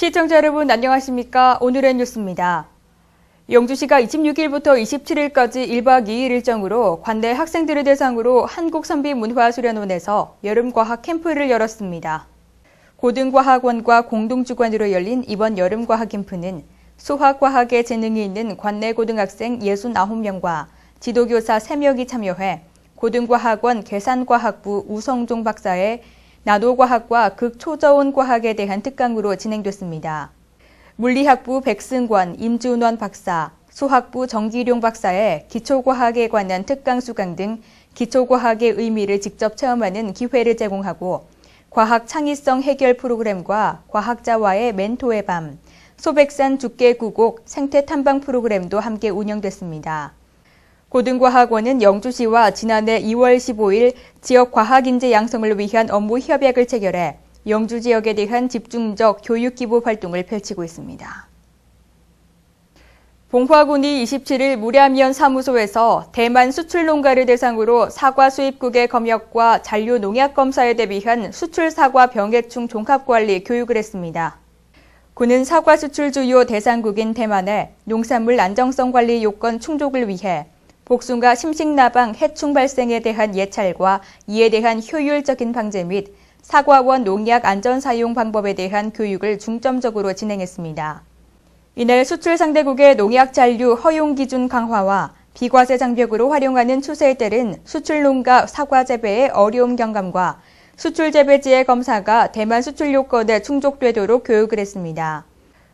시청자 여러분 안녕하십니까? 오늘의 뉴스입니다. 영주시가 26일부터 27일까지 1박 2일 일정으로 관내 학생들을 대상으로 한국선비문화수련원에서 여름과학 캠프를 열었습니다. 고등과학원과 공동주관으로 열린 이번 여름과학 캠프는 수학과학에 재능이 있는 관내 고등학생 69명과 지도교사 3명이 참여해 고등과학원 계산과학부 우성종 박사의 나노과학과 극초저온 과학에 대한 특강으로 진행됐습니다. 물리학부 백승권, 임준원 박사, 수학부 정기룡 박사의 기초과학에 관한 특강 수강 등 기초과학의 의미를 직접 체험하는 기회를 제공하고 과학 창의성 해결 프로그램과 과학자와의 멘토의 밤, 소백산 죽게 구곡 생태 탐방 프로그램도 함께 운영됐습니다. 고등과학원은 영주시와 지난해 2월 15일 지역 과학 인재 양성을 위한 업무 협약을 체결해 영주 지역에 대한 집중적 교육 기부 활동을 펼치고 있습니다. 봉화군이 27일 무량면 사무소에서 대만 수출 농가를 대상으로 사과 수입국의 검역과 잔류 농약 검사에 대비한 수출 사과 병해충 종합 관리 교육을 했습니다. 군은 사과 수출 주요 대상국인 대만의 농산물 안정성 관리 요건 충족을 위해 복숭아 심식나방 해충 발생에 대한 예찰과 이에 대한 효율적인 방제 및 사과원 농약 안전 사용 방법에 대한 교육을 중점적으로 진행했습니다. 이날 수출 상대국의 농약 잔류 허용 기준 강화와 비과세 장벽으로 활용하는 추세에 따른 수출 농가 사과 재배의 어려움 경감과 수출 재배지의 검사가 대만 수출 요건에 충족되도록 교육을 했습니다.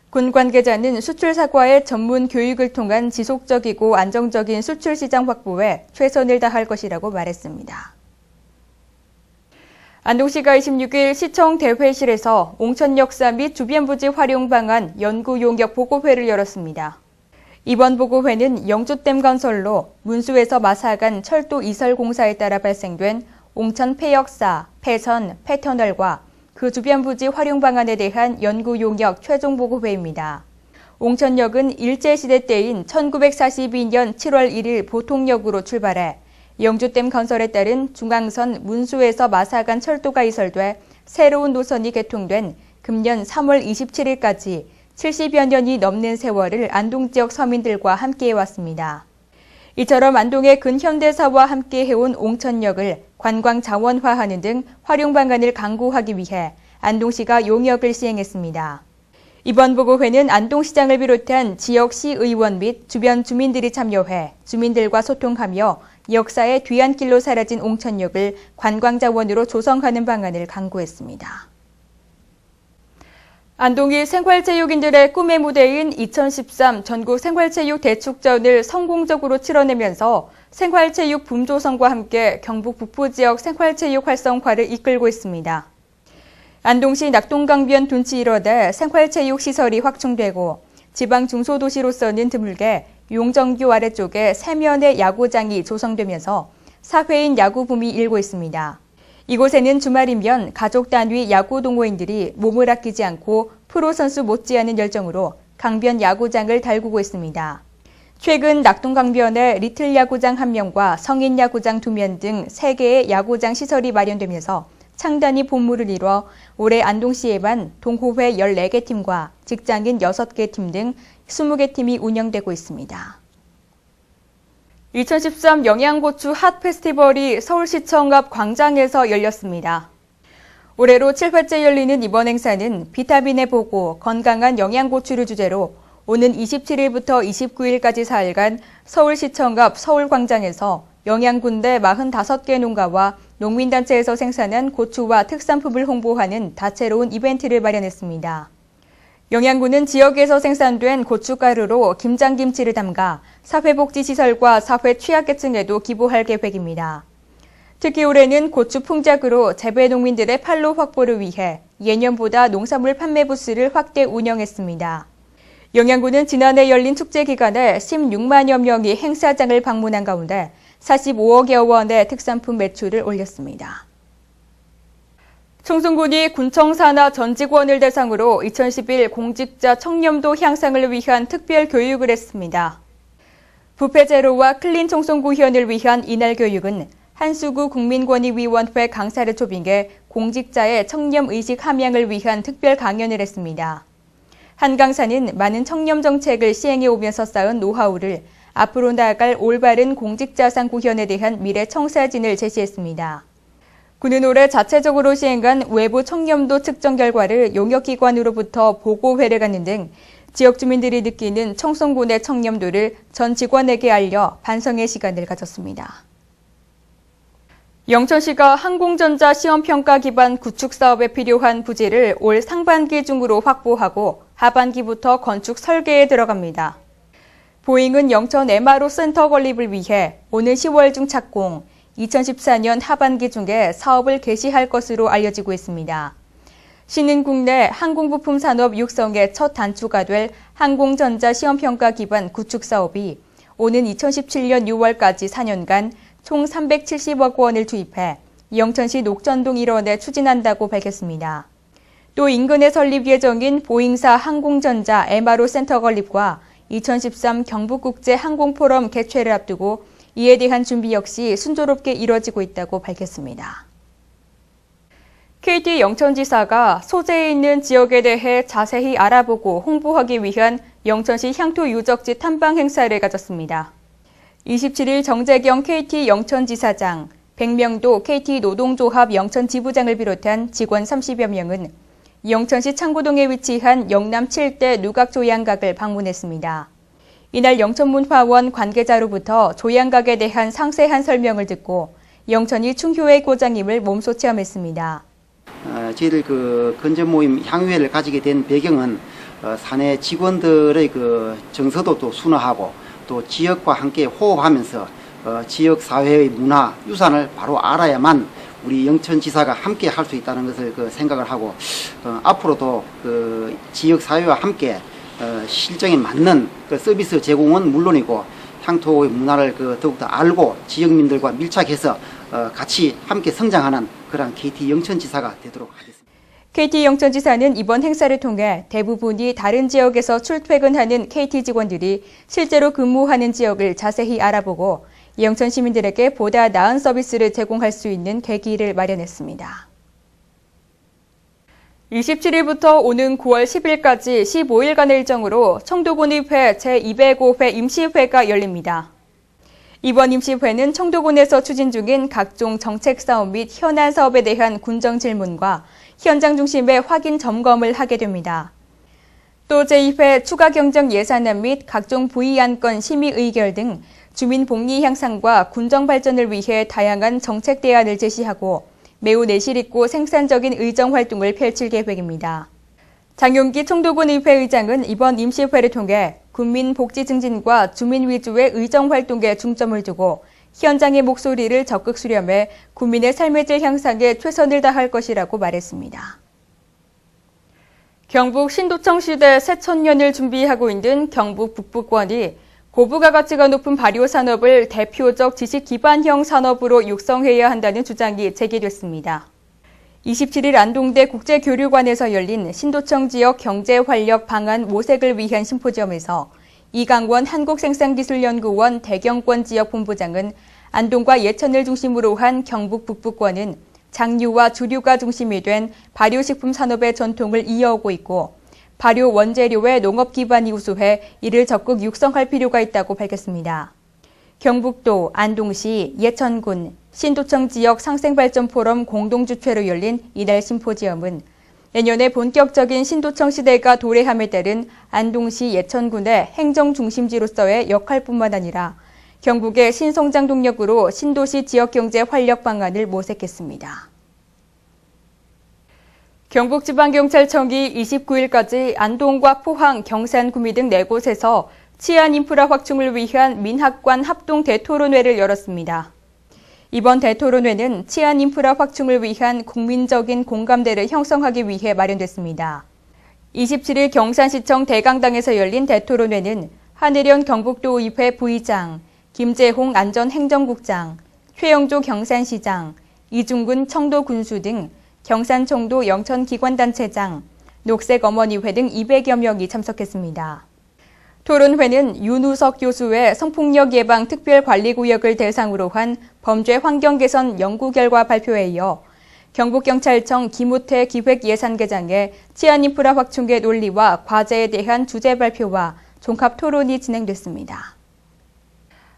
군 관계자는 수출 사과의 전문 교육을 통한 지속적이고 안정적인 수출 시장 확보에 최선을 다할 것이라고 말했습니다. 안동시가 26일 시청 대회실에서 옹천 역사 및 주변 부지 활용 방안 연구 용역 보고회를 열었습니다. 이번 보고회는 영주댐 건설로 문수에서 마사간 철도 이설 공사에 따라 발생된 옹천 폐역사, 폐선, 폐터널과 그 주변 부지 활용 방안에 대한 연구 용역 최종 보고회입니다. 옹천역은 일제시대 때인 1942년 7월 1일 보통역으로 출발해 영주댐 건설에 따른 중앙선 문수에서 마사간 철도가 이설돼 새로운 노선이 개통된 금년 3월 27일까지 70여 년이 넘는 세월을 안동 지역 서민들과 함께해 왔습니다. 이처럼 안동의 근현대사와 함께 해온 옹천역을 관광 자원화하는 등 활용 방안을 강구하기 위해 안동시가 용역을 시행했습니다. 이번 보고회는 안동시장을 비롯한 지역 시 의원 및 주변 주민들이 참여해 주민들과 소통하며 역사의 뒤안길로 사라진 옹천역을 관광자원으로 조성하는 방안을 강구했습니다. 안동이 생활체육인들의 꿈의 무대인 2013 전국 생활체육 대축전을 성공적으로 치러내면서 생활체육 붐조성과 함께 경북 북부 지역 생활체육 활성화를 이끌고 있습니다. 안동시 낙동강변 둔치 일원에 생활체육 시설이 확충되고 지방 중소도시로서는 드물게 용정교 아래쪽에 세면의 야구장이 조성되면서 사회인 야구 붐이 일고 있습니다. 이곳에는 주말이면 가족 단위 야구 동호인들이 몸을 아끼지 않고 프로 선수 못지않은 열정으로 강변 야구장을 달구고 있습니다. 최근 낙동강변에 리틀 야구장 1명과 성인 야구장 2면 등 3개의 야구장 시설이 마련되면서 창단이 본물을 이뤄 올해 안동시에만 동호회 14개 팀과 직장인 6개 팀 등 20개 팀이 운영되고 있습니다. 2013 영양고추 핫 페스티벌이 서울시청 앞 광장에서 열렸습니다. 올해로 7회째 열리는 이번 행사는 비타민의 보고 건강한 영양고추를 주제로 오는 27일부터 29일까지 4일간 서울시청 앞 서울광장에서 영양군대 45개 농가와 농민단체에서 생산한 고추와 특산품을 홍보하는 다채로운 이벤트를 마련했습니다. 영양군은 지역에서 생산된 고춧가루로 김장김치를 담가 사회복지시설과 사회 취약계층에도 기부할 계획입니다. 특히 올해는 고추 풍작으로 재배 농민들의 판로 확보를 위해 예년보다 농산물 판매 부스를 확대 운영했습니다. 영양군은 지난해 열린 축제 기간에 16만여 명이 행사장을 방문한 가운데 45억여 원의 특산품 매출을 올렸습니다. 청송군이 군청 산하 전 직원을 대상으로 2011 공직자 청렴도 향상을 위한 특별 교육을 했습니다. 부패 제로와 클린 청송구 현을 위한 이날 교육은 한수구 국민권익위원회 강사를 초빙해 공직자의 청렴 의식 함양을 위한 특별 강연을 했습니다. 한 강사는 많은 청렴 정책을 시행해 오면서 쌓은 노하우를 앞으로 나아갈 올바른 공직자산 구현에 대한 미래 청사진을 제시했습니다. 군은 올해 자체적으로 시행한 외부 청렴도 측정 결과를 용역기관으로부터 보고회를 갖는 등 지역 주민들이 느끼는 청송군의 청렴도를 전 직원에게 알려 반성의 시간을 가졌습니다. 영천시가 항공전자 시험평가 기반 구축 사업에 필요한 부지를 올 상반기 중으로 확보하고 하반기부터 건축 설계에 들어갑니다. 보잉은 영천 MRO 센터 건립을 위해 오는 10월 중 착공, 2014년 하반기 중에 사업을 개시할 것으로 알려지고 있습니다. 시는 국내 항공부품 산업 육성의 첫 단추가 될 항공전자 시험평가 기반 구축 사업이 오는 2017년 6월까지 4년간 총 370억 원을 투입해 영천시 녹전동 일원에 추진한다고 밝혔습니다. 또 인근에 설립 예정인 보잉사 항공전자 MRO 센터 건립과 2013 경북국제 항공포럼 개최를 앞두고 이에 대한 준비 역시 순조롭게 이뤄지고 있다고 밝혔습니다. KT 영천지사가 소재에 있는 지역에 대해 자세히 알아보고 홍보하기 위한 영천시 향토 유적지 탐방 행사를 가졌습니다. 27일 정재경 KT 영천지사장, 백명도 KT 노동조합 영천지부장을 비롯한 직원 30여 명은 영천시 창고동에 위치한 영남 7대 누각조양각을 방문했습니다. 이날 영천문화원 관계자로부터 조양각에 대한 상세한 설명을 듣고 영천이 충효의 고장임을 몸소 체험했습니다. 어, 저희들 그 건전 모임 향유회를 가지게 된 배경은 어, 사내 직원들의 그 정서도 또 순화하고 또 지역과 함께 호흡하면서 어, 지역 사회의 문화 유산을 바로 알아야만 우리 영천지사가 함께 할 수 있다는 것을 그 생각을 하고 어, 앞으로도 그 지역 사회와 함께 어, 실정에 맞는 그 서비스 제공은 물론이고 향토의 문화를 그 더욱더 알고 지역민들과 밀착해서 어, 같이 함께 성장하는 그런 KT 영천지사가 되도록 하겠습니다. KT 영천지사는 이번 행사를 통해 대부분이 다른 지역에서 출퇴근하는 KT 직원들이 실제로 근무하는 지역을 자세히 알아보고 영천 시민들에게 보다 나은 서비스를 제공할 수 있는 계기를 마련했습니다. 27일부터 오는 9월 10일까지 15일간의 일정으로 청도군의회 제205회 임시회가 열립니다. 이번 임시회는 청도군에서 추진 중인 각종 정책 사업 및 현안 사업에 대한 군정 질문과 현장 중심의 확인 점검을 하게 됩니다. 또 제2회 추가 경정 예산안 및 각종 부의 안건 심의 의결 등 주민 복리 향상과 군정 발전을 위해 다양한 정책 대안을 제시하고 매우 내실 있고 생산적인 의정 활동을 펼칠 계획입니다. 장용기 청도군 의회 의장은 이번 임시회를 통해 국민 복지 증진과 주민 위주의 의정 활동에 중점을 두고 현장의 목소리를 적극 수렴해 국민의 삶의 질 향상에 최선을 다할 것이라고 말했습니다. 경북 신도청 시대 새천년을 준비하고 있는 경북 북부권이 고부가 가치가 높은 발효 산업을 대표적 지식 기반형 산업으로 육성해야 한다는 주장이 제기됐습니다. 27일 안동대 국제교류관에서 열린 신도청 지역 경제 활력 방안 모색을 위한 심포지엄에서 이강원 한국생산기술연구원 대경권 지역 본부장은 안동과 예천을 중심으로 한 경북 북부권은 장류와 주류가 중심이 된 발효식품 산업의 전통을 이어오고 있고 발효 원재료의 농업 기반 이 우수해 이를 적극 육성할 필요가 있다고 밝혔습니다. 경북도 안동시 예천군 신도청 지역 상생발전 포럼 공동 주최로 열린 이날 심포지엄은 내년에 본격적인 신도청 시대가 도래함에 따른 안동시 예천군의 행정 중심지로서의 역할뿐만 아니라 경북의 신성장 동력으로 신도시 지역 경제 활력 방안을 모색했습니다. 경북지방경찰청이 29일까지 안동과 포항, 경산, 구미 등 4곳에서 치안 인프라 확충을 위한 민학관 합동 대토론회를 열었습니다. 이번 대토론회는 치안 인프라 확충을 위한 국민적인 공감대를 형성하기 위해 마련됐습니다. 27일 경산시청 대강당에서 열린 대토론회는 한혜련 경북도의회 부의장, 김재홍 안전행정국장, 최영조 경산시장, 이중근 청도군수 등 경산청도 영천기관단체장, 녹색어머니회 등 200여 명이 참석했습니다. 토론회는 윤우석 교수의 성폭력 예방 특별관리구역을 대상으로 한 범죄 환경 개선 연구 결과 발표에 이어 경북경찰청 김우태 기획예산계장의 치안인프라 확충의 논리와 과제에 대한 주제 발표와 종합 토론이 진행됐습니다.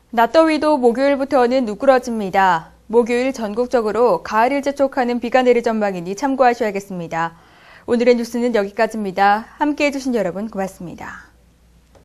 낮더위도 목요일부터는 누그러집니다. 목요일 전국적으로 가을을 재촉하는 비가 내릴 전망이니 참고하셔야겠습니다. 오늘의 뉴스는 여기까지입니다. 함께 해주신 여러분 고맙습니다.